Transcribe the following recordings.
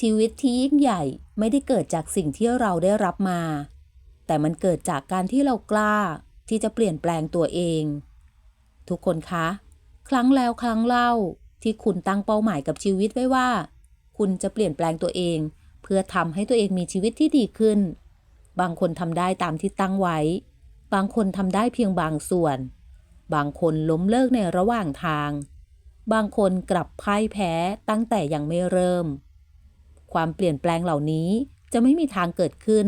ชีวิตที่ยิ่งใหญ่ไม่ได้เกิดจากสิ่งที่เราได้รับมา แต่มันเกิดจากการที่เรากล้าที่จะเปลี่ยนแปลงตัวเอง ทุกคนคะ ครั้งแล้วครั้งเล่าที่คุณตั้งเป้าหมายกับชีวิตไว้ว่า คุณจะเปลี่ยนแปลงตัวเอง เพื่อทำให้ตัวเองมีชีวิตที่ดีขึ้น บางคนทำได้ตามที่ตั้งไว้ บางคนทำได้เพียงบางส่วน บางคนล้มเลิกในระหว่างทาง บางคนกลับพ่ายแพ้ตั้งแต่ยังไม่เริ่ม ความเปลี่ยนแปลงเหล่านี้จะไม่มีทางเกิดขึ้น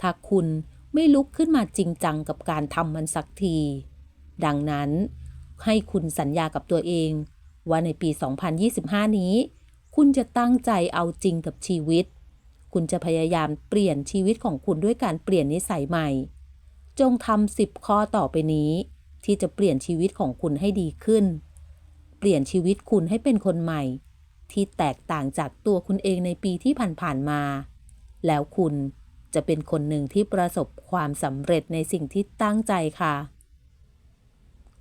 ถ้าคุณไม่ลุกขึ้นมาจริงจังกับการทำมันสักที ดังนั้น ให้คุณสัญญากับตัวเอง ว่าในปี 2025 นี้ คุณจะตั้งใจเอาจริงกับชีวิต คุณจะพยายามเปลี่ยนชีวิตของคุณด้วยการเปลี่ยนนิสัยใหม่ จงทำสิบข้อต่อไปนี้ ที่จะเปลี่ยนชีวิตของคุณให้ดีขึ้น เปลี่ยนชีวิตคุณให้เป็นคนใหม่ ที่แตกต่างจากตัวคุณเองในปีที่ผ่านๆมา แล้วคุณจะเป็นคนหนึ่งที่ประสบความสำเร็จในสิ่งที่ตั้งใจค่ะ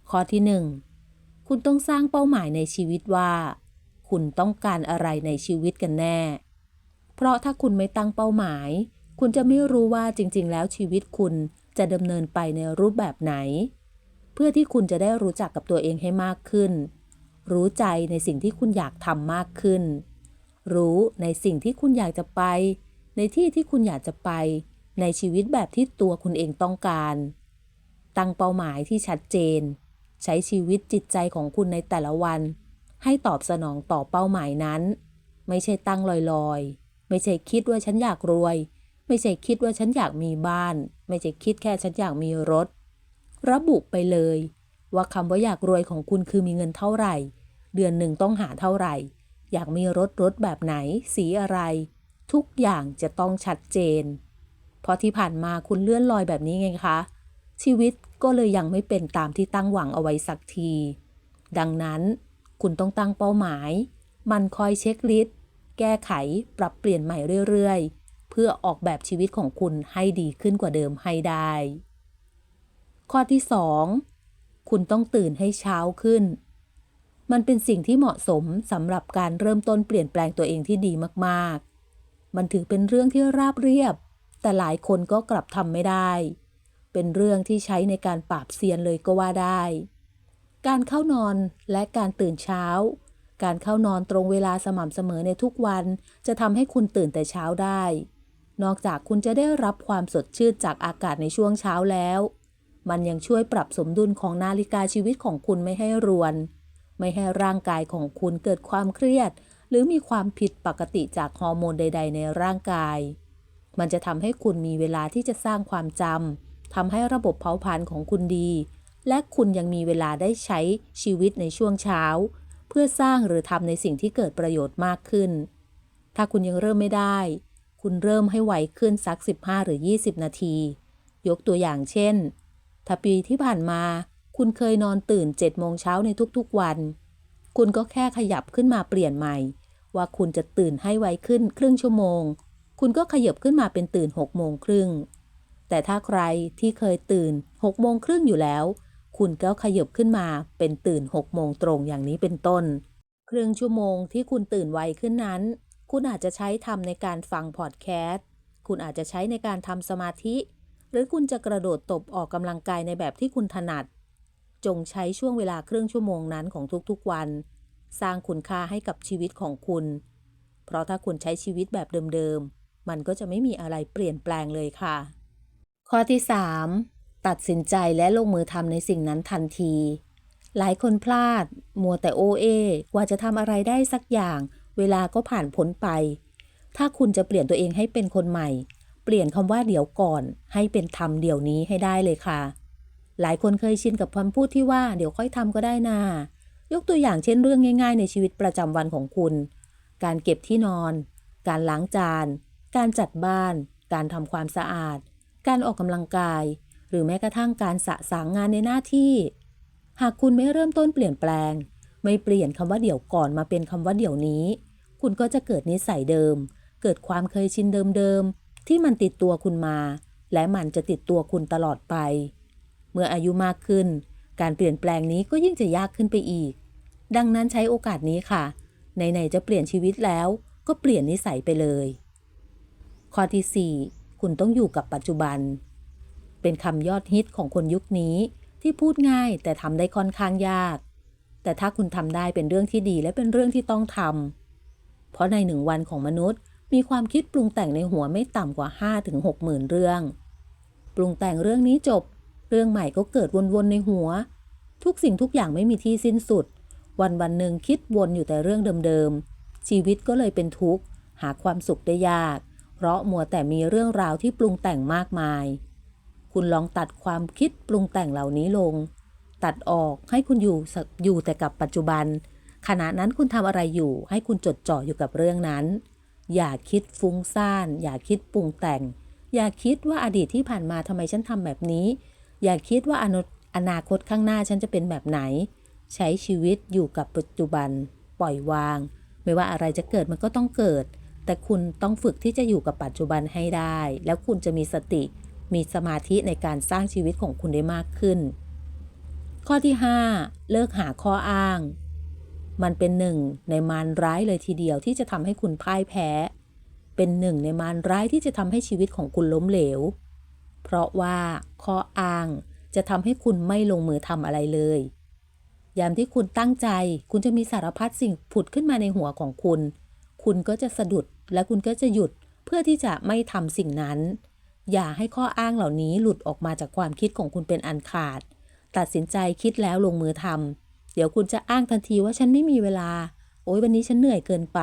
ข้อที่หนึ่งคุณต้องสร้างเป้าหมายในชีวิตว่า คุณต้องการอะไรในชีวิตกันแน่ เพราะถ้าคุณไม่ตั้งเป้าหมาย คุณจะไม่รู้ว่าจริง ๆ แล้วชีวิตคุณจะดำเนินไปในรูปแบบไหน เพื่อที่คุณจะได้รู้จักกับตัวเองให้มากขึ้น รู้ใจในสิ่งที่คุณอยากทำมากขึ้น รู้ในสิ่งที่คุณอยากจะไป ในที่ที่คุณอยากจะไป ในชีวิตแบบที่ตัวคุณเองต้องการ ตั้งเป้าหมายที่ชัดเจน ใช้ชีวิตจิตใจของคุณในแต่ละวัน ให้ตอบสนองต่อเป้าหมายนั้น ไม่ใช่ตั้งลอยๆ ไม่ใช่คิดว่าฉันอยากรวย ไม่ใช่คิดว่าฉันอยากมีบ้าน ไม่ใช่คิดแค่ฉันอยากมีรถ ระบุไปเลยว่าคำว่าอยากรวยของคุณคือมีเงินเท่าไหร่ เดือนหนึ่งต้องหาเท่าไหร่ อยากมีรถรถแบบไหน สีอะไร ทุกอย่างจะต้องชัดเจน เพราะที่ผ่านมาคุณเลื่อนลอยแบบนี้ไงคะ ชีวิตก็เลยยังไม่เป็นตามที่ตั้งหวังเอาไว้สักที ดังนั้นคุณต้องตั้งเป้าหมาย มันคอยเช็คลิสต์ แก้ไข ปรับเปลี่ยนใหม่เรื่อยๆ เพื่อออกแบบชีวิตของคุณให้ดีขึ้นกว่าเดิมให้ได้ ข้อที่ 2 คุณต้องตื่นให้เช้าขึ้น มันเป็นสิ่งที่เหมาะสมสำหรับการเริ่มต้นเปลี่ยนแปลงตัวเองที่ดีมากๆ มันถือเป็นเรื่องที่ราบเรียบ แต่หลายคนก็กลับทำไม่ได้ เป็นเรื่องที่ใช้ในการปราบเซียนเลยก็ว่าได้ การเข้านอนและการตื่นเช้า การเข้านอนตรงเวลาสม่ำเสมอในทุกวันจะทำให้คุณตื่นแต่เช้าได้ นอกจากคุณจะได้รับความสดชื่นจากอากาศในช่วงเช้าแล้ว มันยังช่วยปรับสมดุลของนาฬิกาชีวิตของคุณไม่ให้รวน ไม่ให้ร่างกายของคุณเกิดความเครียด หรือมีความผิดปกติจากฮอร์โมนใด ๆ ในร่างกาย มันจะทำให้คุณมีเวลาที่จะสร้างความจำทำให้ระบบเผาผลาญของคุณดี และคุณยังมีเวลาได้ใช้ชีวิตในช่วงเช้า เพื่อสร้างหรือทำในสิ่งที่เกิดประโยชน์มากขึ้น ถ้าคุณยังเริ่มไม่ได้ คุณเริ่มให้ไวขึ้นสัก 15 หรือ 20 นาที ยกตัวอย่างเช่นถ้าปีที่ผ่านมา คุณเคยนอนตื่น7โมงเช้าในทุกๆวัน คุณก็แค่ขยับขึ้นมาเปลี่ยนใหม่ ว่าคุณจะตื่นให้ไวขึ้นครึ่งชั่วโมง คุณก็ขยับขึ้นมาเป็นตื่น6โมงครึ่งแต่ถ้าใครที่เคยตื่น6โมงครึ่งอยู่แล้ว คุณก็ขยับขึ้นมาเป็นตื่น6โมงตรงอย่างนี้เป็นต้น ครึ่งชั่วโมงที่คุณตื่นไวขึ้นนั้น คุณอาจจะใช้ทำในการฟังพอดแคสต์คุณอาจจะใช้ในการทำสมาธิ หรือคุณจะกระโดดตบออกกำลังกายในแบบที่คุณถนัด จงใช้ช่วงเวลาครึ่งชั่วโมงนั้นของทุกๆวัน สร้างคุณค่าให้กับชีวิตของคุณ เพราะถ้าคุณใช้ชีวิตแบบเดิมๆ มันก็จะไม่มีอะไรเปลี่ยนแปลงเลยค่ะ ข้อที่ 3 ตัดสินใจและลงมือทำในสิ่งนั้นทันที หลายคนพลาด มัวแต่โอเอกว่าจะทำอะไรได้สักอย่าง เวลาก็ผ่านพ้นไป ถ้าคุณจะเปลี่ยนตัวเองให้เป็นคนใหม่ เปลี่ยนคำว่าเดี๋ยวก่อน ให้เป็นทำเดี๋ยวนี้ให้ได้เลยค่ะ หลายคนเคยชินกับคำพูดที่ว่าเดี๋ยวค่อยทำก็ได้นายกตัวอย่างเช่นเรื่องง่าย ๆ ในชีวิตประจำวันของคุณ การเก็บที่นอน การล้างจาน การจัดบ้าน การทำความสะอาด การออกกำลังกาย หรือแม้กระทั่งการสะสางงานในหน้าที่ หากคุณไม่เริ่มต้นเปลี่ยนแปลง ไม่เปลี่ยนคำว่าเดี๋ยวก่อนมาเป็นคำว่าเดี๋ยวนี้ คุณก็จะเกิดนิสัยเดิม เกิดความเคยชินเดิมๆที่มันติดตัวคุณมา และมันจะติดตัวคุณตลอดไป เมื่ออายุมากขึ้น การเปลี่ยนแปลงนี้ก็ยิ่งจะยากขึ้นไปอีก ดังนั้นใช้โอกาสนี้ค่ะไหนๆจะเปลี่ยนชีวิตแล้ว ก็เปลี่ยนนิสัยไปเลย ข้อที่ 4 คุณต้องอยู่กับปัจจุบัน เป็นคำยอดฮิตของคนยุคนี้ที่พูดง่ายแต่ทำได้ค่อนข้างยาก แต่ถ้าคุณทำได้เป็นเรื่องที่ดีและเป็นเรื่องที่ต้องทำเพราะในหนึ่งวันของมนุษย์มีความคิดปรุงแต่งในหัวไม่ต่ำกว่า5ถึง6หมื่นเรื่อง ปรุงแต่งเรื่องนี้จบ เรื่องใหม่ก็เกิดวนๆในหัว ทุกสิ่งทุกอย่างไม่มีที่สิ้นสุด วันวันหนึ่งคิดวนอยู่แต่เรื่องเดิมๆ ชีวิตก็เลยเป็นทุกข์ หาความสุขได้ยาก เพราะมัวแต่มีเรื่องราวที่ปรุงแต่งมากมาย คุณลองตัดความคิดปรุงแต่งเหล่านี้ลง ตัดออกให้คุณอยู่อยู่แต่กับปัจจุบัน ขณะนั้นคุณทำอะไรอยู่ ให้คุณจดจ่ออยู่กับเรื่องนั้น อย่าคิดฟุ้งซ่าน อย่าคิดปรุงแต่ง อย่าคิดว่าอดีตที่ผ่านมาทำไมฉันทำแบบนี้ อย่าคิดว่าอนาอนาคตข้างหน้าฉันจะเป็นแบบไหน ใช้ชีวิตอยู่กับปัจจุบัน ปล่อยวาง ไม่ว่าอะไรจะเกิดมันก็ต้องเกิด แต่คุณต้องฝึกที่จะอยู่กับปัจจุบันให้ได้ แล้วคุณจะมีสติ มีสมาธิในการสร้างชีวิตของคุณได้มากขึ้น ข้อที่ 5 เลิกหาข้ออ้าง มันเป็นหนึ่งในมารร้ายเลยทีเดียวที่จะทำให้คุณพ่ายแพ้ เป็นหนึ่งในมารร้ายที่จะทำให้ชีวิตของคุณล้มเหลว เพราะว่าข้ออ้างจะทำให้คุณไม่ลงมือทำอะไรเลย ยามที่คุณตั้งใจ คุณจะมีสารพัดสิ่งผุดขึ้นมาในหัวของคุณ คุณก็จะสะดุดและคุณก็จะหยุดเพื่อที่จะไม่ทำสิ่งนั้น อย่าให้ข้ออ้างเหล่านี้หลุดออกมาจากความคิดของคุณเป็นอันขาด ตัดสินใจคิดแล้วลงมือทำเดี๋ยวคุณจะอ้างทันทีว่าฉันไม่มีเวลา โอ้ยวันนี้ฉันเหนื่อยเกินไป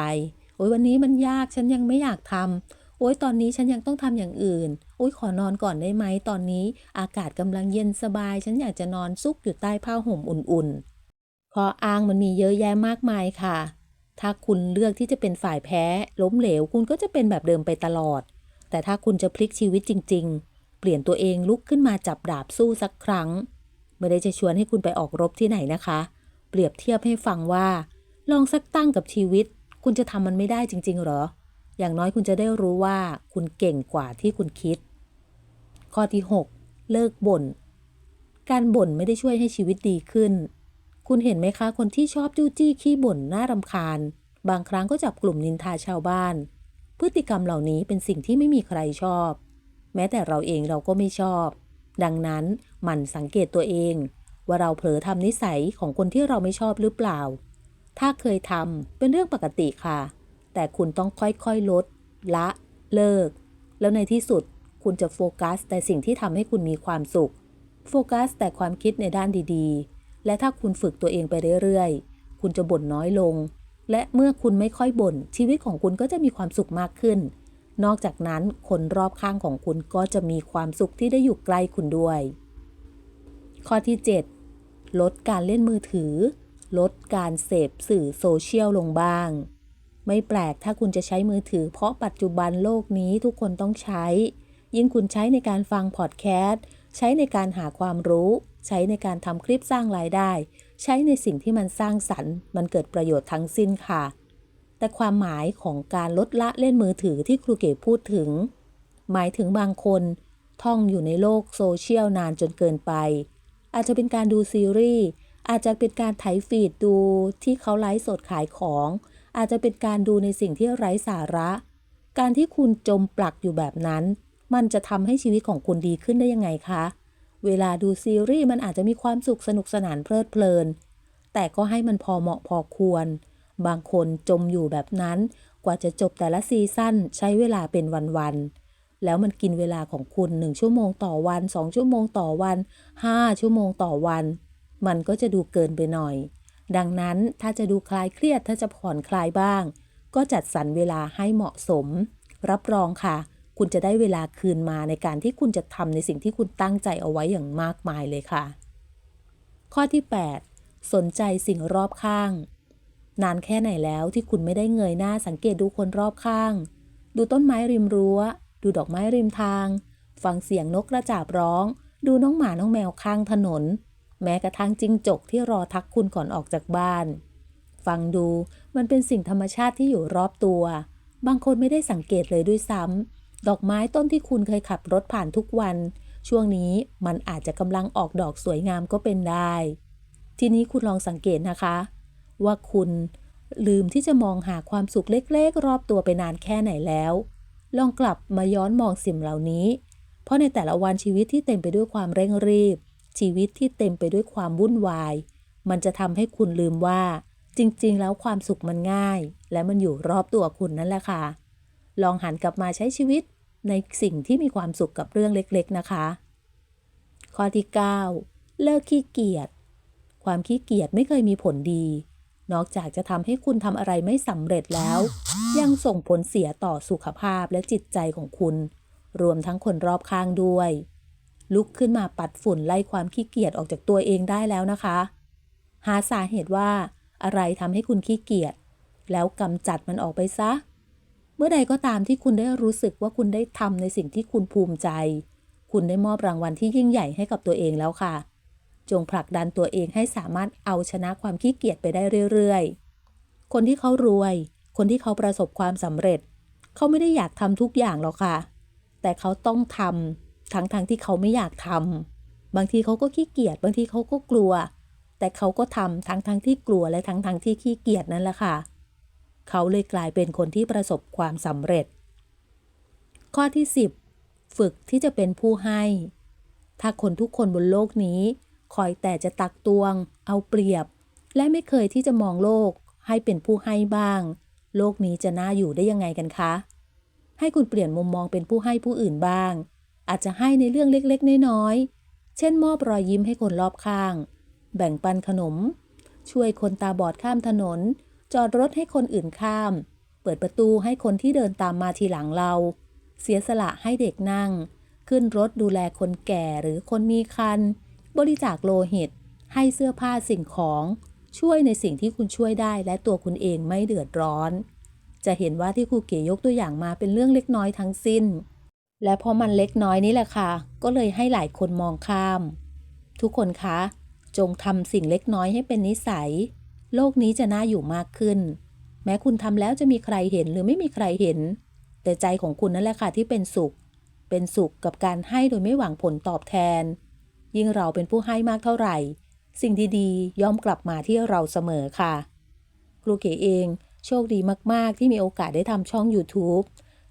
โอ้ยวันนี้มันยากฉันยังไม่อยากทำ โอ้ยตอนนี้ฉันยังต้องทำอย่างอื่น โอ้ยขอนอนก่อนได้ไหมตอนนี้ อากาศกำลังเย็นสบาย ฉันอยากจะนอนซุกอยู่ใต้ผ้าห่มอุ่นๆข้ออ้างมันมีเยอะแยะมากมายค่ะ ถ้าคุณเลือกที่จะเป็นฝ่ายแพ้ ล้มเหลวคุณก็จะเป็นแบบเดิมไปตลอด แต่ถ้าคุณจะพลิกชีวิตจริง ๆ เปลี่ยนตัวเองลุกขึ้นมาจับดาบสู้สักครั้ง ไม่ได้จะชวนให้คุณไปออกรบที่ไหนนะคะ เปรียบเทียบให้ฟังว่า ลองสักตั้งกับชีวิต คุณจะทำมันไม่ได้จริง ๆ หรอ อย่างน้อยคุณจะได้รู้ว่าคุณเก่งกว่าที่คุณคิด ข้อที่ 6 เลิกบ่น การบ่นไม่ได้ช่วยให้ชีวิตดีขึ้น คุณเห็นไหมคะคนที่ชอบจู้จี้ขี้บ่นน่ารำคาญ บางครั้งก็จับกลุ่มนินทาชาวบ้าน พฤติกรรมเหล่านี้เป็นสิ่งที่ไม่มีใครชอบ แม้แต่เราเองเราก็ไม่ชอบ ดังนั้นหมั่นสังเกตตัวเอง ว่าเราเผลอทำนิสัยของคนที่เราไม่ชอบหรือเปล่า ถ้าเคยทำเป็นเรื่องปกติค่ะ แต่คุณต้องค่อยๆลด ละ เลิก แล้วในที่สุดคุณจะโฟกัส แต่สิ่งที่ทำให้คุณมีความสุข โฟกัส แต่ความคิดในด้านดีๆ และถ้าคุณฝึกตัวเองไปเรื่อยๆ คุณจะบ่นน้อยลง และเมื่อคุณไม่ค่อยบ่น ชีวิตของคุณก็จะมีความสุขมากขึ้น นอกจากนั้นคนรอบข้างของคุณก็จะมีความสุขที่ได้อยู่ใกล้คุณด้วย ข้อที่ 7 ลดการเล่นมือถือ ลดการเสพสื่อโซเชียลลงบ้าง ไม่แปลกถ้าคุณจะใช้มือถือ เพราะปัจจุบันโลกนี้ทุกคนต้องใช้ ยิ่งคุณใช้ในการฟังพอดแคสต์ใช้ในการหาความรู้ ใช้ในการทำคลิปสร้างรายได้ ใช้ในสิ่งที่มันสร้างสรรค์ มันเกิดประโยชน์ทั้งสิ้นค่ะ แต่ความหมายของการลดละเล่นมือถือที่ครูเก๋พูดถึง หมายถึงบางคน ท่องอยู่ในโลกโซเชียลนานจนเกินไป อาจจะเป็นการดูซีรีส์อาจจะเป็นการไถฟีดดูที่เขาไลฟ์สดขายของ อาจจะเป็นการดูในสิ่งที่ไร้สาระ การที่คุณจมปลักอยู่แบบนั้น มันจะทำให้ชีวิตของคุณดีขึ้นได้ยังไงคะ เวลาดูซีรีส์มันอาจจะมีความสุขสนุกสนานเพลิดเพลิน แต่ก็ให้มันพอเหมาะพอควร บางคนจมอยู่แบบนั้น กว่าจะจบแต่ละซีซั่นใช้เวลาเป็นวันๆ แล้วมันกินเวลาของคุณหนึ่งชั่วโมงต่อวันสองชั่วโมงต่อวันห้าชั่วโมงต่อวัน มันก็จะดูเกินไปหน่อย ดังนั้นถ้าจะดูคลายเครียดถ้าจะผ่อนคลายบ้าง ก็จัดสรรเวลาให้เหมาะสม รับรองค่ะ คุณจะได้เวลาคืนมาในการที่คุณจะทำในสิ่งที่คุณตั้งใจเอาไว้อย่างมากมายเลยค่ะ ข้อที่ 8 สนใจสิ่งรอบข้าง นานแค่ไหนแล้วที่คุณไม่ได้เงยหน้าสังเกตดูคนรอบข้าง ดูต้นไม้ริมรั้ว ดูดอกไม้ริมทาง ฟังเสียงนกกระจาบร้อง ดูน้องหมาน้องแมวข้างถนน แม้กระทั่งจิ้งจกที่รอทักคุณก่อนออกจากบ้าน ฟังดูมันเป็นสิ่งธรรมชาติที่อยู่รอบตัว บางคนไม่ได้สังเกตเลยด้วยซ้ำดอกไม้ต้นที่คุณเคยขับรถผ่านทุกวัน ช่วงนี้มันอาจจะกำลังออกดอกสวยงามก็เป็นได้ ทีนี้คุณลองสังเกตนะคะ ว่าคุณลืมที่จะมองหาความสุขเล็กๆ รอบตัวไปนานแค่ไหนแล้ว ลองกลับมาย้อนมองสิ่งเหล่านี้ เพราะในแต่ละวันชีวิตที่เต็มไปด้วยความเร่งรีบ ชีวิตที่เต็มไปด้วยความวุ่นวาย มันจะทำให้คุณลืมว่า จริง ๆ แล้วความสุขมันง่าย และมันอยู่รอบตัวคุณนั่นแหละค่ะ ลองหันกลับมาใช้ชีวิตในสิ่งที่มีความสุขกับเรื่องเล็ก ๆ นะคะ ข้อที่ 9 เลิกขี้เกียจ ความขี้เกียจไม่เคยมีผลดี นอกจากจะทำให้คุณทำอะไรไม่สำเร็จแล้ว ยังส่งผลเสียต่อสุขภาพและจิตใจของคุณ รวมทั้งคนรอบข้างด้วย ลุกขึ้นมาปัดฝุ่นไล่ความขี้เกียจออกจากตัวเองได้แล้วนะคะ หาสาเหตุว่าอะไรทำให้คุณขี้เกียจแล้วกำจัดมันออกไปซะ เมื่อใดก็ตามที่คุณได้รู้สึกว่าคุณได้ทำในสิ่งที่คุณภูมิใจ คุณได้มอบรางวัลที่ยิ่งใหญ่ให้กับตัวเองแล้วค่ะ จงผลักดันตัวเองให้สามารถเอาชนะความขี้เกียจไปได้เรื่อยๆ คนที่เขารวย คนที่เขาประสบความสำเร็จ เขาไม่ได้อยากทำทุกอย่างหรอกค่ะ แต่เขาต้องทำ ทั้งๆทที่เขาไม่อยากทำบางทีเขาก็ขี้เกียจบางทีเขาก็กลัว แต่เขาก็ทำทั้งๆทที่กลัวและทั้งๆทที่ขี้เกียจนั่นแหละค่ะ เขาเลยกลายเป็นคนที่ประสบความสำเร็จ ข้อที่ 10 ฝึกที่จะเป็นผู้ให้ ถ้าคนทุกคนบนโลกนี้ คอยแต่จะตักตวง เอาเปรียบ และไม่เคยที่จะมองโลกให้เป็นผู้ให้บ้าง โลกนี้จะน่าอยู่ได้ยังไงกันคะ ให้คุณเปลี่ยนมุมมองเป็นผู้ให้ผู้อื่นบ้าง อาจจะให้ในเรื่องเล็กๆ น้อยๆ เช่น มอบรอยยิ้มให้คนรอบข้าง แบ่งปันขนม ช่วยคนตาบอดข้ามถนน จอดรถให้คนอื่นข้าม เปิดประตูให้คนที่เดินตามมาทีหลังเรา เสียสละให้เด็กนั่ง ขึ้นรถดูแลคนแก่หรือคนมีคัน บริจาคโลหิต ให้เสื้อผ้าสิ่งของช่วยในสิ่งที่คุณช่วยได้และตัวคุณเองไม่เดือดร้อน จะเห็นว่าที่ครูเก๋ยกตัวอย่างมาเป็นเรื่องเล็กน้อยทั้งสิ้น และเพอมันเล็กน้อยนี่แหละค่ะ ก็เลยให้หลายคนมองข้าม ทุกคนคะ จงทำสิ่งเล็กน้อยให้เป็นนิสัย โลกนี้จะน่าอยู่มากขึ้น แม้คุณทำแล้วจะมีใครเห็นหรือไม่มีใครเห็น แต่ใจของคุณนั่นแหละค่ะที่เป็นสุข เป็นสุขกับการให้โดยไม่หวังผลตอบแทน ยิ่งเราเป็นผู้ให้มากเท่าไหร่ สิ่งดีๆย่อมกลับมาที่เราเสมอค่ะ ครูเก๋เอง โชคดีมากๆ ที่มีโอกาสได้ทำช่อง YouTube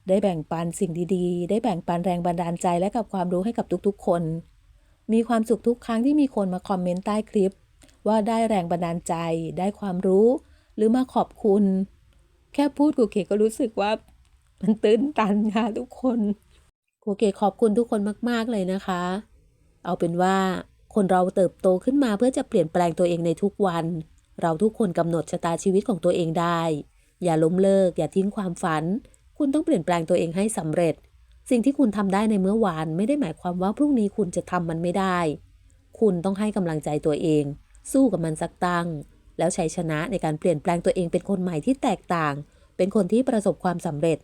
ได้แบ่งปันสิ่งดีๆ ได้แบ่งปันแรงบันดาลใจและกับความรู้ให้กับทุกๆ คน มีความสุขทุกครั้งที่มีคนมาคอมเมนต์ใต้คลิป ว่าได้แรงบันดาลใจ ได้ความรู้ หรือมาขอบคุณ แค่พูดครูเกก็รู้สึกว่า มันตื้นตันค่ะทุกคนครูเกขอบคุณทุกคนมาก ๆเลยนะคะ เอาเป็นว่าคนเราเติบโตขึ้นมาเพื่อจะเปลี่ยนแปลงตัวเองในทุกวัน เราทุกคนกำหนดชะตาชีวิตของตัวเองได้ อย่าล้มเลิก อย่าทิ้งความฝัน คุณต้องเปลี่ยนแปลงตัวเองให้สำเร็จ สิ่งที่คุณทำได้ในเมื่อวานไม่ได้หมายความว่าพรุ่งนี้คุณจะทำมันไม่ได้ คุณต้องให้กำลังใจตัวเอง สู้กับมันสักตั้ง แล้วใช้ชนะในการเปลี่ยนแปลงตัวเองเป็นคนใหม่ที่แตกต่าง เป็นคนที่ประสบความสำเร็จ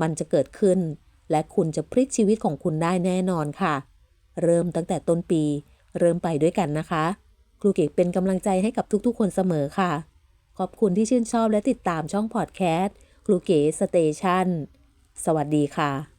มันจะเกิดขึ้น และคุณจะพลิกชีวิตของคุณได้แน่นอนค่ะ เริ่มตั้งแต่ต้นปี เริ่มไปด้วยกันนะคะ ครูเก๋เป็นกำลังใจให้กับทุกๆ คนเสมอค่ะ ขอบคุณที่ชื่นชอบและติดตามช่องพอดแคสต์ ครูเก๋สเตชันสวัสดีค่ะ